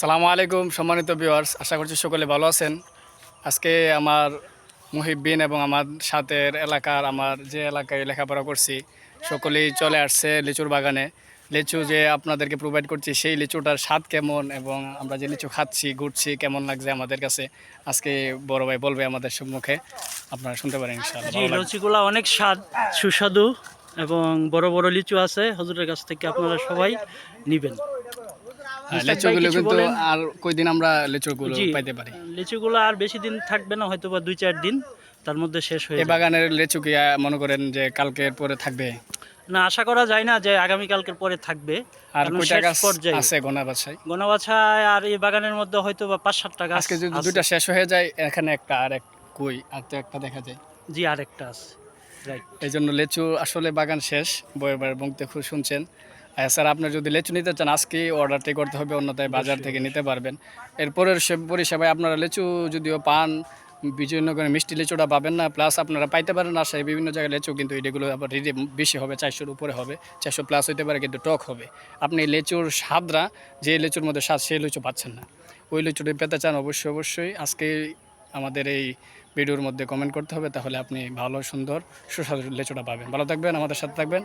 সালামু আলাইকুম সম্মানিত ভিউয়ার্স আশা করছি সকলে ভালো আছেন। আজকে আমার মুহিব্বিন এবং আমার সাথের এলাকার আমার যে এলাকায় লেখাপড়া করছি সকলেই চলে আসছে লিচুর বাগানে। লিচু যে আপনাদেরকে প্রোভাইড করছি সেই লিচুটার স্বাদ কেমন এবং আমরা যে লিচু খাচ্ছি ঘুরছি কেমন লাগছে আমাদের কাছে আজকে বড় ভাই বলবে আমাদের সম্মুখে। আপনারা শুনতে পারেন ইনশাআল্লাহ ভালো অনেক স্বাদ সুস্বাদু এবং বড় বড় লিচু আছে। হজুরের কাছ থেকে আপনারা সবাই নিবেন। লিচুগুলো কিছু কিন্তু? আর কয়দিন আমরা লিচুগুলো পাইতে পারি? লিচুগুলো আর বেশি দিন থাকবে না হয়তো বা দুই চার দিন তার মধ্যে শেষ হয়ে এই বাগানের লিচু কি মনে করেন যে কালকের পরে থাকবে? না আশা করা যায় না যে আগামীকালকের পরে থাকবে আর কয়টা গাছ। আছে আর এই বাগানের মধ্যে হয়তো বা পাঁচ সাতটা গাছ আজকে যদি। দুইটা শেষ হয়ে যায় এখানে একটা আর এক কই আর তো একটা দেখা যায়। জি আরেকটা আছে। রাইট এই জন্য লেচু আসলে বাগান শেষ বইয়ের বার বংতে খুব শুনছেন। আর স্যার, আপনি যদি লেচু নিতে চান আজকেই অর্ডারটি করতে হবে, অন্যথায় বাজার থেকে নিতে পারবেন। এরপরের সে পরিষেবায় আপনারা লেচু যদিও পান, বিভিন্ন করে মিষ্টি লিচুটা পাবেন না, প্লাস আপনারা পাইতে পারেন আশায় বিভিন্ন জায়গায় লেচু, কিন্তু এগুলো আবার রেডি বেশি হবে, চারশোর উপরে হবে, চারশো প্লাস হইতে পারে, কিন্তু টক হবে। আপনি লেচুর স্বাদরা, যে লেচুর মধ্যে স্বাদ, সেই লিচু পাচ্ছেন না। ওই লিচুটি পেতে চান অবশ্যই অবশ্যই। আজকে আমাদের এই ভিডিওর মধ্যে কমেন্ট করতে হবে, তাহলে আপনি ভালো, সুন্দর, সুস্বাদু লেচুটা পাবেন। ভালো থাকবেন, আমাদের সাথে থাকবেন।